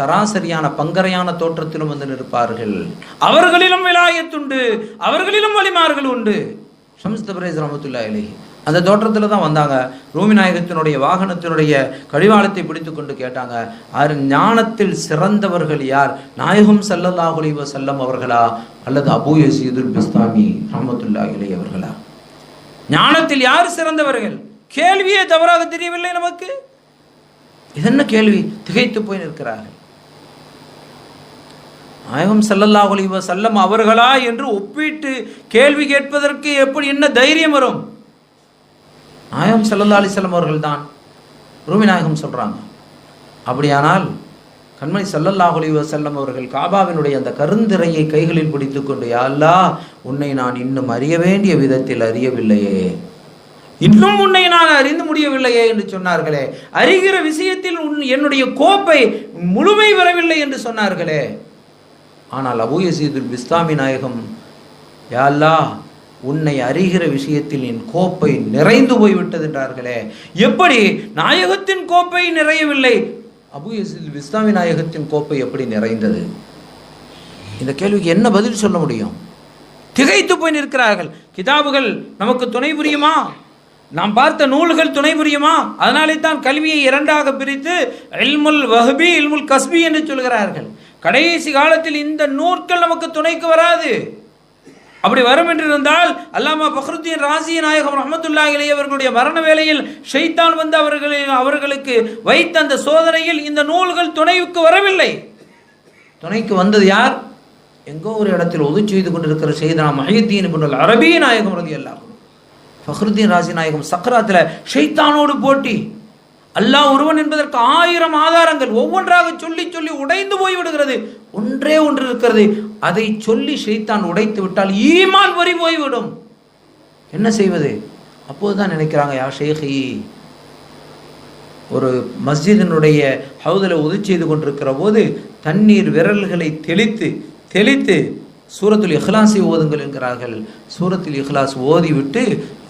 சராசரியான பங்கரையான தோற்றத்திலும் வந்து நிற்பார்கள். அவர்களிலும் விலாயத்துண்டு அவர்களிலும் வலிமார்கள் உண்டு. ஷம்ஸ் தபரேஸ் ரஹமத்துல்லா இலைஹி அந்த தோற்றத்தில் தான் வந்தாங்க. ரூமி நாயகத்தினுடைய வாகனத்தினுடைய கடிவாளத்தை பிடித்து கொண்டு கேட்டாங்க. அது ஞானத்தில் சிறந்தவர்கள் யார்? நாயகம் ஸல்லல்லாஹு அலைஹி வஸல்லம் அவர்களா? அல்லது அபூ யசீதுல் பிஸ்தாமி ரஹமத்துல்லா இலை அவர்களா? ஞானத்தில் யார் சிறந்தவர்கள்? கேள்வியே தவறாக தெரியவில்லை நமக்கு. இது என்ன கேள்வி? திகைத்து போய் நிற்கிறார்கள். நாயகம் ஸல்லல்லாஹு அலைஹி செல்லம் அவர்களா என்று ஒப்பிட்டு கேள்வி கேட்பதற்கு எப்படி என்ன தைரியம் வரும்? நாயகம் ஸல்லல்லாஹு அலிசல்லம் அவர்கள் தான் ரூமி நாயகம் சொல்கிறாங்க அப்படியானால் கண்மணி ஸல்லல்லாஹு அலைஹி வஸல்லம் அவர்கள் காபாவினுடைய அந்த கருந்திரையை கைகளில் பிடித்துக்கொண்டு கொண்டு யாழ்லா உன்னை நான் இன்னும் அறிய வேண்டிய விதத்தில் அறியவில்லையே. இன்னும் உன்னை நான் அறிந்து முடியவில்லையே என்று சொன்னார்களே. அறிகிற விஷயத்தில் உன் என்னுடைய கோப்பை முழுமை வரவில்லை என்று சொன்னார்களே. ஆனால் அபூ யசீதுல் பிஸ்தாமி நாயகம் யாழ்லா உன்னை அறிகிற விஷயத்தில் என் கோப்பை நிறைந்து போய்விட்டது என்றார்களே எப்படி? நாயகத்தின் கோப்பை நிறையவில்லை. அபூ விஸ்தாமி நாயகத்தின் கோப்பை எப்படி நிறைந்தது? இந்த கேள்விக்கு என்ன பதில் சொல்ல முடியும்? திகைத்து போய் நிற்கிறார்கள். கிதாபுகள் நமக்கு துணை புரியுமா? நாம் பார்த்த நூல்கள் துணை புரியுமா? அதனாலே தான் கல்வியை இரண்டாக பிரித்து இல்முல் வஹ்பி இல்முல் கஸ்பி என்று சொல்கிறார்கள். கடைசி காலத்தில் இந்த நூற்கள் நமக்கு துணைக்கு வராது. அப்படி வரும் என்று இருந்தால் அல்லாமா பக்ருத்தீன் ராசி நாயகம் ரஹமத்துல்லாஹி அவர்களுடைய மரண வேளையில் ஷைத்தான் வந்து அவர்களை அவர்களுக்கு வைத்த அந்த சோதனையில் இந்த நூல்கள் துணைக்கு வரவில்லை. துணைக்கு வந்தது யார்? எங்கோ ஒரு இடத்தில் உதவி செய்து கொண்டிருக்கிற செய்தனா மஹியத்தீன் இப்னுல் அரபி நாயகம் ரதி அல்லாஹ் ஃபஹ்ருத்தீன் ராசி நாயகம் சக்கராத்தில் ஷைத்தானோடு போட்டி. அல்லாஹ் ஒருவன் என்பதற்கு ஆயிரம் ஆதாரங்கள் ஒவ்வொன்றாக சொல்லி சொல்லி உடைந்து போய் விடுகிறது. ஒன்றே ஒன்று இருக்கிறது. அதை சொல்லி ஷைத்தான் உடைத்து விட்டால் ஈமான் வரி போய்விடும். என்ன செய்வது? அப்போதுதான் நினைக்கிறாங்க யா ஷேஹி ஒரு மஸ்ஜிதினுடைய ஹவுதில் உதவி செய்து கொண்டிருக்கிற போது தண்ணீர் விரல்களை தெளித்து தெளித்து சூரத்துல் இஹ்லாஸை ஓதுங்கள் என்கிறார்கள். சூரத்தில் இஹ்லாஸ் ஓதிவிட்டு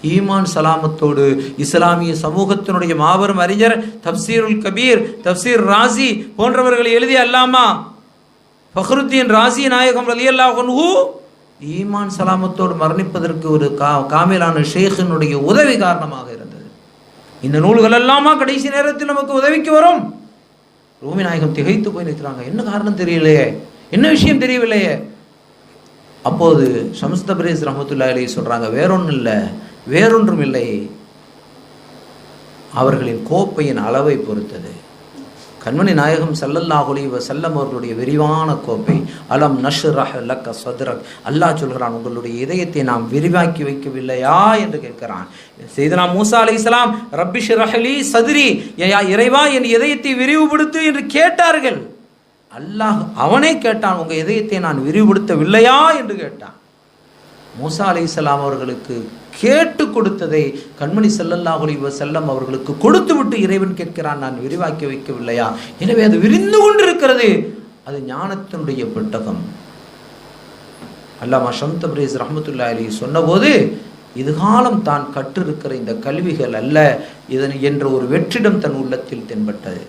ஈமான் சலாமத்தோடு இஸ்லாமிய சமூகத்தினுடைய மாபெரும் அறிஞர் தப்சீருல் கபீர் தப்சீர் ராசி போன்றவர்களை எழுதி அல்லாமா? ஃபஹருத்தீன் ராசி நாயகம் ரலியல்லாஹு ஈமான் சலாமத்தோடு மரணிப்பதற்கு ஒரு கா காமிலான ஷேഖിனுடைய உதவி காரணமாக இருந்தது. இந்த நூல்கள் எல்லாமா கடைசி நேரத்தில் நமக்கு உதவிக்கு வரும்? ரூமி நாயகம் திகைத்து போய் நிற்கிறாங்க. என்ன காரணம் தெரியலையே? என்ன விஷயம் தெரியவில்லையே? அப்போது ஷம்ஸ் தபரேஸ் ரஹமத்துல்லா அலி சொல்கிறாங்க வேறொன்றும் இல்லை வேறொன்றும் இல்லை. அவர்களின் கோப்பையின் அளவை பொறுத்தது. கண்மணி நாயகம் செல்லல்லாஹுலி செல்லம் அவர்களுடைய விரிவான கோப்பை அலம் நஷ்ரஹ் லக்க சதுரக். அல்லாஹ் சொல்கிறான் உங்களுடைய இதயத்தை நாம் விரிவாக்கி வைக்கவில்லையா? என்று கேட்கிறான். செய்தனா மூசா அலைஹிஸ்ஸலாம் ரப்பிஷ் ரஹலி சதுரி இறைவா என் இதயத்தை விரிவுபடுத்து என்று கேட்டார்கள். அல்லாஹ் அவனே கேட்டான் உங்கள் இதயத்தை நான் விரிவுபடுத்தவில்லையா என்று கேட்டான். மூசா அலைஹிஸ்ஸலாம் அவர்களுக்கு கேட்டு கொடுத்ததை கண்மணி ஸல்லல்லாஹு அலைஹி செல்லம் அவர்களுக்கு கொடுத்து விட்டு இறைவன் கேட்கிறான் நான் விரிவாக்கி வைக்கவில்லையா? எனவே அது விரிந்து கொண்டிருக்கிறது. அது ஞானத்தினுடைய பெட்டகம். அல்லாமா ஷம்த் அப்ரீஸ் ரஹமத்துல்லா அலி சொன்னபோது இதுகாலம் தான் கற்றிருக்கிற இந்த கல்விகள் அல்ல இதன் என்ற ஒரு வெற்றிடம் தன் உள்ளத்தில் தென்பட்டது.